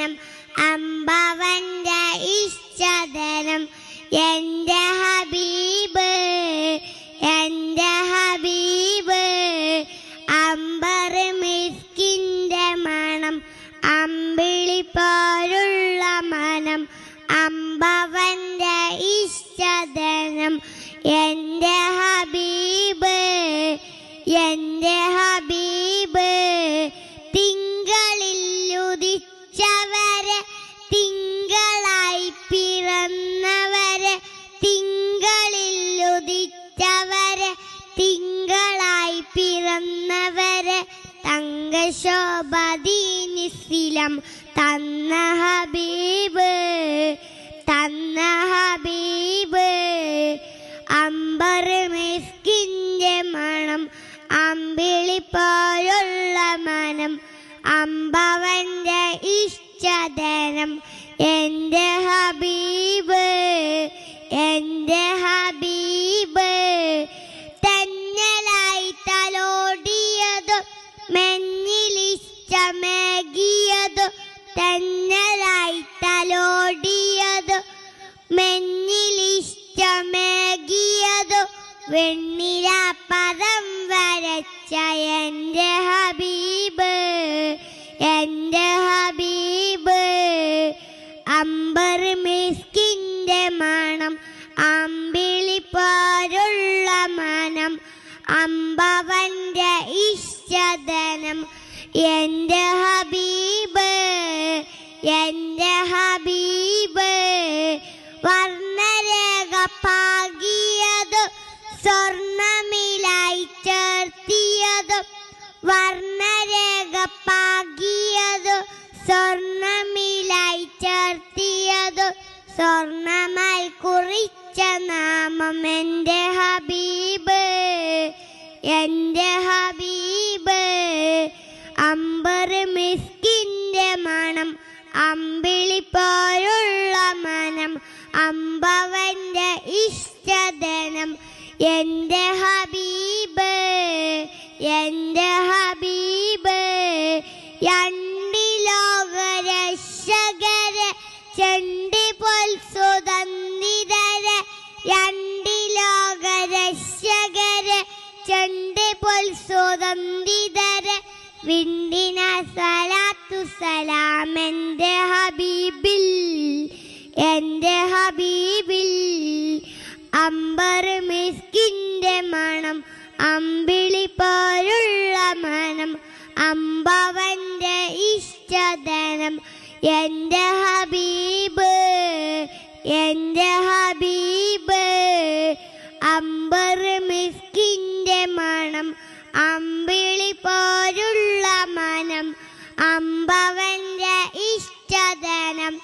ജ്ഞാനം അമ്പവന്റെ ഇഷ്ടദനം എന്റെ ഹബീബ് എന്റെ ഹബീബ് അമ്പർ മിസ്കിന്റെ മണം അമ്പിളി പോലുള്ള മനം അമ്പവന്റെ ഇഷ്ടദനം എന്റെ പിറന്നവരെ തങ്കശോഭദീനിസിലം തന്ന ഹബീബ് തന്ന ഹബീബ്. അമ്പർ മിസ്കിന്റെ മണം അമ്പിളി പോലുള്ള മനം അമ്പവന്റെ ഇഷ്ടധനം. എന്റെ ഹബീബ് എന്റെ ഹബീബ്. മെന്നിലിഷ്ടമേകിയതു തന്നലായി തലോടിയതു. മെന്നിലിഷ്ടമേകിയതു വെണ്ണില പദം വരച്ച എന്റെ ഹബീബ് എന്റെ ഹബീബ്. അമ്പർ മിസ്കിന്റെ മണം അമ്പിളിപ്പാരുള്ള മനം അമ്പവന്റെ എന്റെ ഹബീബ് വർണരേഖ പാകിയതും സ്വർണമിലായി ചേർത്തിയതും വർണരേഖ പാകിയതും സ്വർണമിലായി ചേർത്തിയതും സ്വർണമായി കുറിച്ച നാമം എന്റെ ഹബീബ്. എന്റെ ഹബീബ് അമ്പർ മണം അമ്പിളിപ്പോലുള്ള മനം അമ്പവന്റെ ഇഷ്ടധനം. എന്റെ ഹബീബ് എന്റെ ഹബീബ് രണ്ടിലോകരക്ഷകരെ ചണ്ടി പോൽ സുതന്നിതരെ രണ്ടിലോകരക്ഷകരെ ചണ്ടി പോൽ സുതന്നിതരെ വിണ്ടിന സലാത്തു സലാം. എന്റെ ഹബീബിൽ എന്റെ ഹബീബിൽ അമ്പർ മിസ്കിന്റെ മണം അമ്പിളി പോലുള്ള മനം അമ്പവന്റെ ഇഷ്ടധനം. എന്റെ ഹബീബ് എന്റെ ഹബീബ് അമ്പർ മിസ്കിന്റെ മണം അമ്പിളി പോലുള്ള മനം അമ്പവന്റെ ഇഷ്ടധനം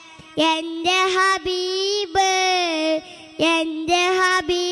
എന്റെ ഹബീബ് എന്റെ ഹബീബ്